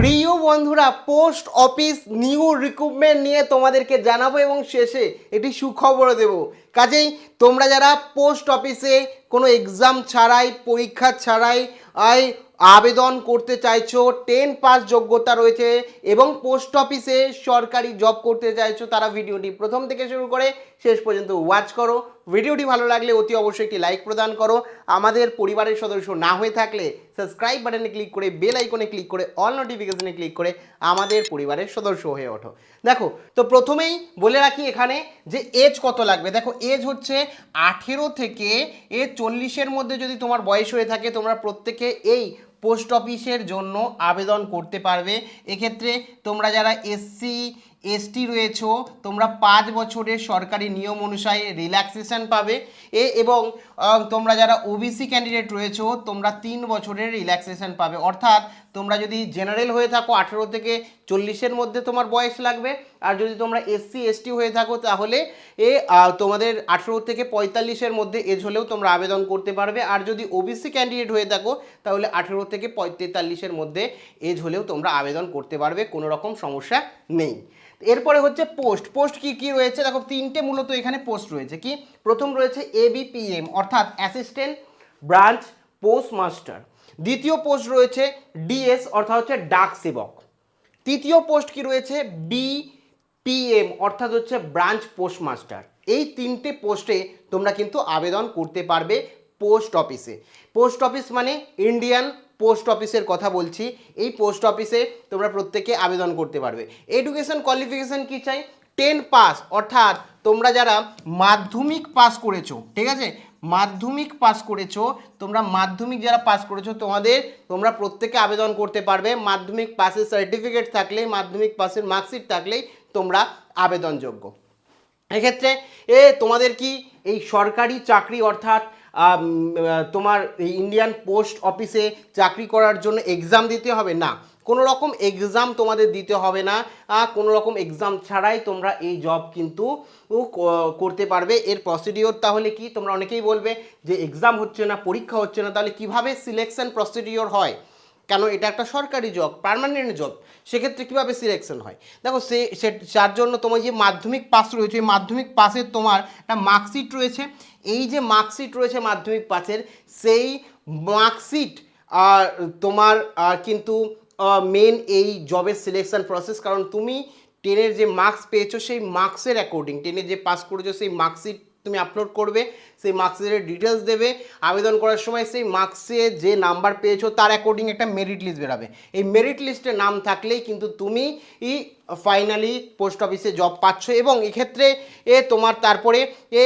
প্রিয় বন্ধুরা post office new recruitment নিয়ে তোমাদেরকে জানাব এবং শেষে এটি সুখবরও দেব। কাজেই তোমরা যারা পোস্ট অফিসে কোনো এক্সাম ছাড়াই, পরীক্ষা ছাড়াই, আই, আবেদন করতে চাইছো টেন পাস যোগ্যতা রয়েছে এবং পোস্ট অফিসে সরকারি জব করতে চাইছো, তারা ভিডিওটি প্রথম থেকে শুরু করে শেষ পর্যন্ত ওয়াচ করো। ভিডিওটি ভালো লাগলে অতি অবশ্যই একটি লাইক প্রদান করো। আমাদের পরিবারের সদস্য না হয়ে থাকলে সাবস্ক্রাইব বাটনে ক্লিক করে বেল আইকনে ক্লিক করে অল নোটিফিকেশনে ক্লিক করে আমাদের পরিবারের সদস্য হয়ে ওঠো। দেখো, তো প্রথমেই বলে রাখি এখানে যে এজ কত লাগবে। দেখো এজ হচ্ছে আঠেরো থেকে, এ চল্লিশের মধ্যে যদি তোমার বয়স হয়ে থাকে, তোমরা প্রত্যেকে এই পোস্ট অফিসের জন্য আবেদন করতে পারবে। এক্ষেত্রে তোমরা যারা এসসি এসটি রয়েছো, তোমরা পাঁচ বছরের সরকারি নিয়ম অনুসারে রিল্যাক্সেশন পাবে। এ এবং তোমরা যারা ওবিসি ক্যান্ডিডেট রয়েছো, তোমরা তিন বছরের রিল্যাক্সেশন পাবে। অর্থাৎ তোমরা যদি জেনারেল হয়ে থাকো আঠেরো থেকে চল্লিশের মধ্যে তোমার বয়স লাগবে। আর যদি তোমরা এসসি এসটি হয়ে থাকো তাহলে এ তোমাদের আঠেরো থেকে পঁয়তাল্লিশের মধ্যে এজ হলেও তোমরা আবেদন করতে পারবে। আর যদি ওবিসি ক্যান্ডিডেট হয়ে থাকো তাহলে আঠেরো থেকে পঁয়তাল্লিশের মধ্যে এজ হলেও তোমরা আবেদন করতে পারবে, কোনো রকম সমস্যা নেই। এরপরে হচ্ছে পোস্ট পোস্ট কি কি রয়েছে? দেখো তিনটে মূলত এখানে পোস্ট রয়েছে। কি? প্রথম রয়েছে এবিপিএম অর্থাৎ অ্যাসিস্ট্যান্ট ব্রাঞ্চ পোস্ট মাস্টার দ্বিতীয় পোস্ট রয়েছে ডিএস, অর্থাৎ হচ্ছে ডাক সেবক। তৃতীয় পোস্ট কি রয়েছে? বিপিএম, অর্থাৎ হচ্ছে ব্রাঞ্চ পোস্ট মাস্টার এই তিনটে পোস্টে তোমরা কিন্তু আবেদন করতে পারবে পোস্ট অফিসে। পোস্ট অফিস মানে ইন্ডিয়ান পোস্ট অফিসের কথা বলছি। এই পোস্ট অফিসে তোমরা প্রত্যেকে আবেদন করতে পারবে। এডুকেশন কোয়ালিফিকেশন কি চাই? টেন পাস, অর্থাৎ তোমরা যারা মাধ্যমিক পাস করেছ, ঠিক আছে? মাধ্যমিক পাস করেছ, তোমরা মাধ্যমিক যারা পাস করেছ, তোমাদের, তোমরা প্রত্যেকে আবেদন করতে পারবে। মাধ্যমিক পাসের সার্টিফিকেট থাকলেই, মাধ্যমিক পাসের মার্কশিট থাকলেই তোমরা আবেদনযোগ্য। এক্ষেত্রে, এ, তোমাদের কি এই সরকারি চাকরি অর্থাৎ তোমার ইন্ডিয়ান পোস্ট অফিসে চাকরি করার জন্য এক্সাম দিতে হবে? না। কোনো রকম এক্সাম তোমাদের দিতে হবে না কোনো রকম এক্সাম ছাড়াই তোমরা এই জব কিন্তু করতে পারবে। এর প্রসিডিওর তাহলে কি? তোমরা অনেকেই বলবে যে এক্সাম হচ্ছে না, পরীক্ষা হচ্ছে না, তাহলে কীভাবে সিলেকশন প্রসিডিওর হয়? কেন? এটা একটা সরকারি জব পার্মানেন্ট জব সেক্ষেত্রে কীভাবে সিলেকশন হয়? দেখো, সে সে, যার জন্য তোমার যে মাধ্যমিক পাস রয়েছে এই মাধ্যমিক পাসের তোমার একটা মার্কশিট রয়েছে। এই যে মার্কশিট রয়েছে মাধ্যমিক পাসের সেই মার্কশিট আর তোমার কিন্তু মেন এই জবের সিলেকশান প্রসেস কারণ তুমি টেনের যে মার্কস পেয়েছ, সেই মার্কসের অ্যাকর্ডিং টেনে যে পাস করেছ, সেই মার্কশিট তুমি আপলোড করবে। সেই মার্কসের ডিটেলস দেবে। আবেদন করার সময় সেই মার্কসে যে নাম্বার পেয়েছ, তার অ্যাকর্ডিং একটা মেরিট লিস্ট বেরাবে। এই মেরিট লিস্টে নাম থাকলেই কিন্তু তুমি ই ফাইনালি পোস্ট অফিসে জব পাচ্ছ এবং এক্ষেত্রে এ তোমার তারপরে এ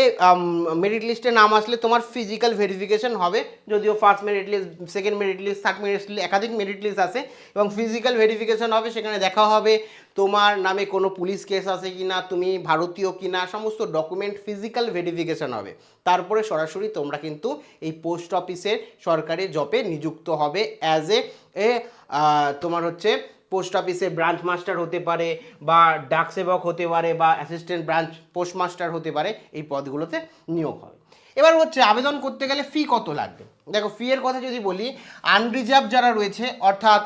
মেরিট লিস্টে নাম আসলে তোমার ফিজিক্যাল ভেরিফিকেশন হবে। যদিও first merit list second merit list third merit list একাধিক মেরিট লিস্ট আছে এবং ফিজিক্যাল ভেরিফিকেশন হবে, সেখানে দেখা হবে তোমার নামে কোনো পুলিশ কেস আছে কি না তুমি ভারতীয় কি না সমস্ত ডকুমেন্ট ফিজিক্যাল ভেরিফিকেশন হবে। তারপরে সরাসরি তোমরা কিন্তু এই পোস্ট অফিসের সরকারি জবে নিযুক্ত হবে অ্যাজ এ তোমার হচ্ছে পোস্ট অফিসে ব্রাঞ্চ মাস্টার হতে পারে বা ডাক সেবক হতে পারে বা অ্যাসিস্ট্যান্ট ব্রাঞ্চ পোস্ট মাস্টার হতে পারে, এই পদগুলোতে নিয়োগ হবে। এবার হচ্ছে আবেদন করতে গেলে ফি কত লাগবে? দেখো ফি এর কথা যদি বলি আনরিজার্ভ যারা রয়েছে, অর্থাৎ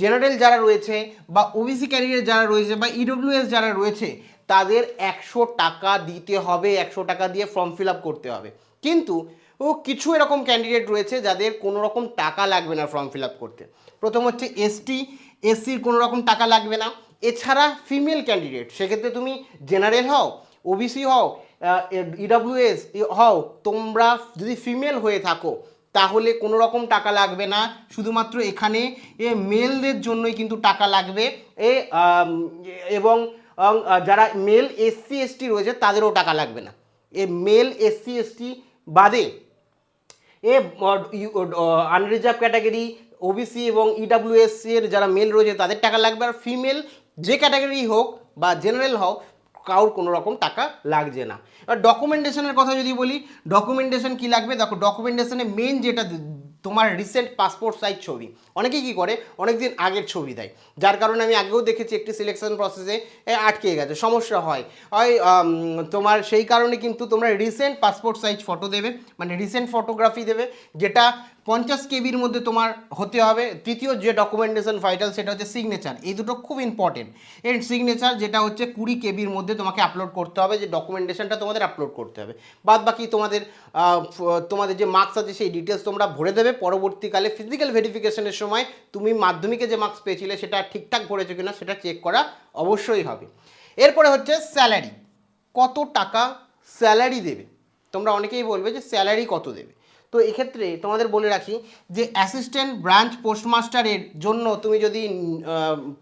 জেনারেল যারা রয়েছে বা ওবিসি ক্যারিয়ার যারা রয়েছে বা ইডব্লিউএস যারা রয়েছে তাদের একশো টাকা দিতে হবে একশো টাকা দিয়ে ফর্ম ফিল আপ করতে হবে। কিন্তু ও কিছু এরকম ক্যান্ডিডেট রয়েছে যাদের কোনো রকম টাকা লাগবে না ফর্ম ফিল আপ করতে। প্রথম হচ্ছে এসটি এসসির কোনো রকম টাকা লাগবে না। এছাড়া ফিমেল ক্যান্ডিডেট সেক্ষেত্রে তুমি জেনারেল হও ওবিসি হও ইডব্লিউএস হও তোমরা যদি ফিমেল হয়ে থাকো তাহলে কোনো রকম টাকা লাগবে না। শুধুমাত্র এখানে এ মেলদের জন্যই কিন্তু টাকা লাগবে। এ আম, এবং যারা মেল এসসি এসটি রয়েছে, তাদেরও টাকা লাগবে না। এ মেল এসসি এসটি বাদে এ আনরিজার্ভ ক্যাটাগরি ওবিসি এবং ইডাব্লিউএস এর যারা মেল রয়েছে, তাদের টাকা লাগবে। আর ফিমেল যে ক্যাটাগরি হোক বা জেনারেল হোক, কারোর কোনো রকম টাকা লাগছে না। আর ডকুমেন্টেশনের কথা যদি বলি ডকুমেন্টেশন কি লাগবে? দেখো ডকুমেন্টেশনে মেন যেটা তোমার রিসেন্ট পাসপোর্ট সাইজ ছবি। অনেকেই কি করে? অনেক দিন আগের ছবি দেয়। যার কারণে আমি আগেও দেখেছি একটি সিলেকশন প্রসেসে আটকে গেছে। সমস্যা হয়। হয় তোমার সেই কারণে কিন্তু তোমরা রিসেন্ট পাসপোর্ট সাইজ ফটো দেবে। মানে রিসেন্ট ফটোগ্রাফি দেবে। যেটা পঞ্চাশ কেবির মধ্যে তোমার হতে হবে। তৃতীয় যে ডকুমেন্টেশন ফাইটাল সেটা হচ্ছে সিগনেচার এই দুটো খুব ইম্পর্টেন্ট এর সিগনেচার যেটা হচ্ছে কুড়ি কেবির মধ্যে তোমাকে আপলোড করতে হবে, যে ডকুমেন্টেশনটা তোমাদের আপলোড করতে হবে। বাদ বাকি তোমাদের তোমাদের যে মার্কস আছে, সেই ডিটেলস তোমরা ভরে দেবে। পরবর্তীকালে ফিজিক্যাল ভেরিফিকেশনের সময় তুমি মাধ্যমিকে যে মার্কস পেয়েছিলে, সেটা ঠিকঠাক ভরেছো কিনা, সেটা চেক করা অবশ্যই হবে। এরপরে হচ্ছে স্যালারি কত টাকা স্যালারি দেবে? তোমরা অনেকেই বলবে যে স্যালারি কত দেবে? তো এক্ষেত্রে তোমাদের বলে রাখি যে অ্যাসিস্ট্যান্ট ব্রাঞ্চ পোস্টমাস্টারের জন্য তুমি যদি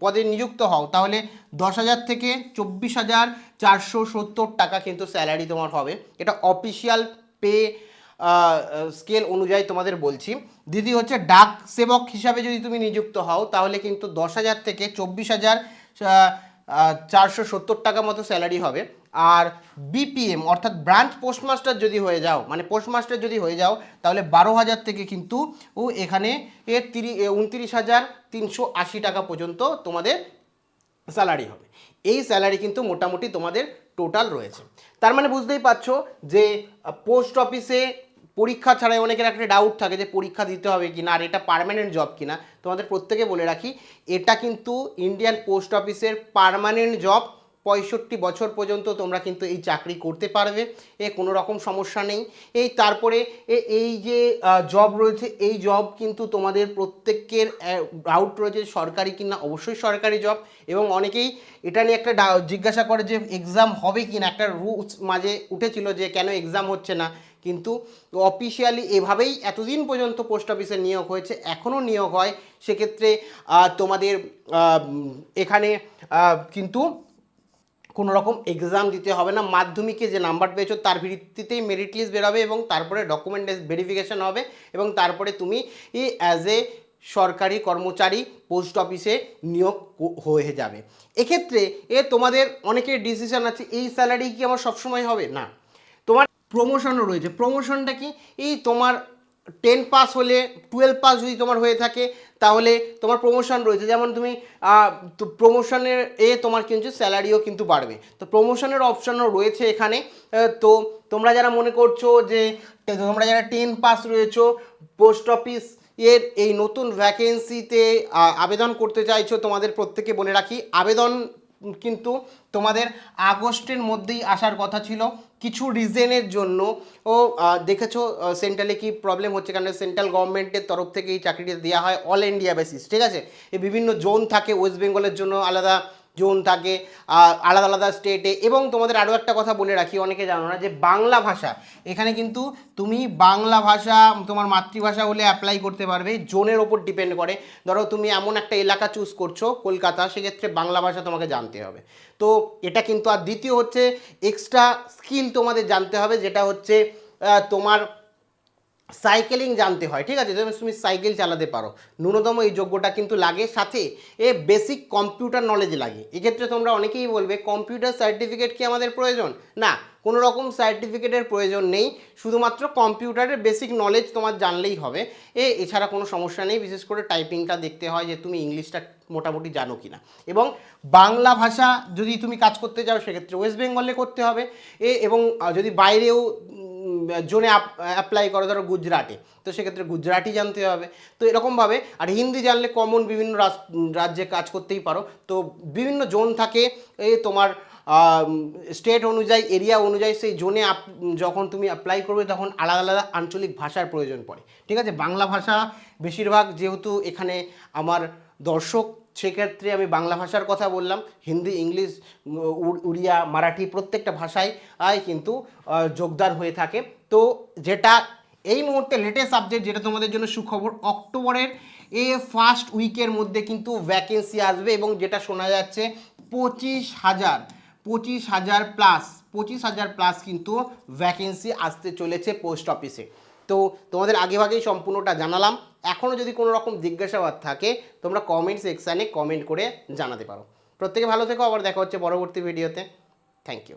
পদে নিযুক্ত হও, তাহলে দশ হাজার থেকে চব্বিশ হাজার চারশো সত্তর টাকা কিন্তু স্যালারি তোমার হবে। এটা অফিসিয়াল পে স্কেল অনুযায়ী তোমাদের বলছি। দিদি হচ্ছে ডাক সেবক হিসাবে যদি তুমি নিযুক্ত হও, তাহলে কিন্তু দশ হাজার থেকে চব্বিশ হাজার চারশো সত্তর টাকা মতো স্যালারি হবে। আর বিপিএম অর্থাৎ ব্রাঞ্চ পোস্টমাস্টার যদি হয়ে যাও মানে পোস্টমাস্টার যদি হয়ে যাও, তাহলে বারো হাজার থেকে কিন্তু ও এখানে এ তিরি উনত্রিশ হাজার তিনশো আশি টাকা পর্যন্ত তোমাদের স্যালারি হবে। এই স্যালারি কিন্তু মোটামুটি তোমাদের টোটাল রয়েছে। তার মানে বুঝতেই পারছ যে পোস্ট অফিসে পরীক্ষা ছাড়াই অনেকের একটা ডাউট থাকে যে পরীক্ষা দিতে হবে কি না আর এটা পারমানেন্ট জব কি না তোমাদের প্রত্যেকে বলে রাখি, এটা কিন্তু ইন্ডিয়ান পোস্ট অফিসের পার্মানেন্ট জব পঁয়ষট্টি বছর পর্যন্ত তোমরা কিন্তু এই চাকরি করতে পারবে, এ কোনো রকম সমস্যা নেই। এই তারপরে এই যে জব রয়েছে, এই জব কিন্তু তোমাদের প্রত্যেকের ডাউট রয়েছে সরকারি কিনা, অবশ্যই সরকারি জব এবং অনেকেই এটা নিয়ে একটা জিজ্ঞাসা করে যে এক্সাম হবে কি না একটা রুলস মাঝে উঠেছিল যে কেন এক্সাম হচ্ছে না। কিন্তু অফিসিয়ালি এভাবেই এতদিন পর্যন্ত পোস্ট অফিসে নিয়োগ হয়েছে, এখনও নিয়োগ হয়। সেক্ষেত্রে তোমাদের এখানে কিন্তু কোনো রকম এক্সাম দিতে হবে না। মাধ্যমিকে যে নাম্বার পেয়েছ, তার ভিত্তিতেই মেরিট লিস্ট বেরোবে এবং তারপরে ডকুমেন্ট ভেরিফিকেশন হবে এবং তারপরে তুমি অ্যাজ এ সরকারি কর্মচারী পোস্ট অফিসে নিয়োগ হয়ে যাবে। এক্ষেত্রে এ তোমাদের অনেকের ডিসিশন আছে, এই স্যালারি কি আমার সবসময় হবে? না। তোমার প্রমোশনও রয়েছে। প্রমোশনটা কি? এই তোমার টেন পাস হলে টুয়েলভ পাস যদি তোমার হয়ে থাকে, তাহলে তোমার প্রমোশন রয়েছে। যেমন তুমি প্রমোশনের এ তোমার কিন্তু স্যালারিও কিন্তু বাড়বে। তো প্রমোশনের অপশনও রয়েছে এখানে। তো তোমরা যারা মনে করছ যে তোমরা যারা টেন পাস রয়েছো পোস্ট অফিস এর এই নতুন ভ্যাকেন্সিতে আবেদন করতে চাইছো, তোমাদের প্রত্যেকে বলে রাখি, আবেদন কিন্তু তোমাদের আগস্টের মধ্যেই আসার কথা ছিল। কিছু রিজেনের জন্য, ও দেখেছ সেন্ট্রালে কি প্রবলেম হচ্ছে? কারণ সেন্ট্রাল গভর্নমেন্টের তরফ থেকে এই চাকরিটা দেওয়া হয় অল ইন্ডিয়া বেসিস ঠিক আছে? এই বিভিন্ন জোন থাকে ওয়েস্ট বেঙ্গলের জন্য আলাদা জোন থাকে আলাদা আলাদা স্টেটে এবং তোমাদের আরও একটা কথা বলে রাখি, অনেকে জানো না যে বাংলা ভাষা, এখানে কিন্তু তুমি বাংলা ভাষা, তোমার মাতৃভাষা হলে অ্যাপ্লাই করতে পারবে, জোনের ওপর ডিপেন্ড করে। ধরো তুমি এমন একটা এলাকা চুজ করছ, কলকাতা, সেক্ষেত্রে বাংলা ভাষা তোমাকে জানতে হবে। তো এটা কিন্তু, আর দ্বিতীয় হচ্ছে এক্সট্রা স্কিল তোমাদের জানতে হবে, যেটা হচ্ছে তোমার সাইকেলিং জানতে হয়, ঠিক আছে? যেমন তুমি সাইকেল চালাতে পারো। ন্যূনতম এই যোগ্যটা কিন্তু লাগে, সাথে এ বেসিক কম্পিউটার নলেজ লাগে। এক্ষেত্রে তোমরা অনেকেই বলবে কম্পিউটার সার্টিফিকেট কি আমাদের প্রয়োজন? না কোনো রকম সার্টিফিকেটের প্রয়োজন নেই। শুধুমাত্র কম্পিউটারের বেসিক নলেজ তোমার জানলেই হবে। এ, এছাড়া কোনো সমস্যা নেই, বিশেষ করে টাইপিংটা দেখতে হয় যে তুমি ইংলিশটা মোটামুটি জানো কি না এবং বাংলা ভাষা যদি তুমি কাজ করতে যাও সেক্ষেত্রে ওয়েস্ট বেঙ্গলে করতে হবে। এ, এবং যদি বাইরেও জোনে অ্যাপ্লাই করো, ধরো গুজরাটে। তো সেক্ষেত্রে গুজরাটি জানতে হবে। তো এরকমভাবে, আর হিন্দি জানলে কমন বিভিন্ন রাজ- রাজ্যে কাজ করতেই পারো। তো বিভিন্ন জোন থাকে, এ তোমার স্টেট অনুযায়ী এরিয়া অনুযায়ী সেই জোনে যখন তুমি অ্যাপ্লাই করবে, তখন আলাদা আলাদা আঞ্চলিক ভাষার প্রয়োজন পড়ে। ঠিক আছে? বাংলা ভাষা বেশিরভাগ যেহেতু এখানে আমার দর্শক সেক্ষেত্রে আমি বাংলা ভাষার কথা বললাম, হিন্দি, ইংলিশ উড়- উড়িয়া, মারাঠি প্রত্যেকটা ভাষায় কিন্তু যোগদান হয়ে থাকে। তো যেটা এই মুহূর্তে লেটেস্ট সাবজেক্ট যেটা তোমাদের জন্য সুখবর, অক্টোবরের এ ফার্স্ট উইকের মধ্যে কিন্তু ভ্যাকেন্সি আসবে এবং যেটা শোনা যাচ্ছে, পঁচিশ হাজার পঁচিশ হাজার প্লাস পঁচিশ হাজার প্লাস কিন্তু ভ্যাকেন্সি আসতে চলেছে পোস্ট অফিসে তো তোমাদের আগেভাগেই সম্পূর্ণটা জানালাম। এখনও যদি কোনো রকম জিজ্ঞাসাবাদ থাকে, তোমরা কমেন্ট সেকশানে কমেন্ট করে জানাতে পারো। প্রত্যেকে ভালো থেকো, আবার দেখা হচ্ছে পরবর্তী ভিডিওতে থ্যাংক ইউ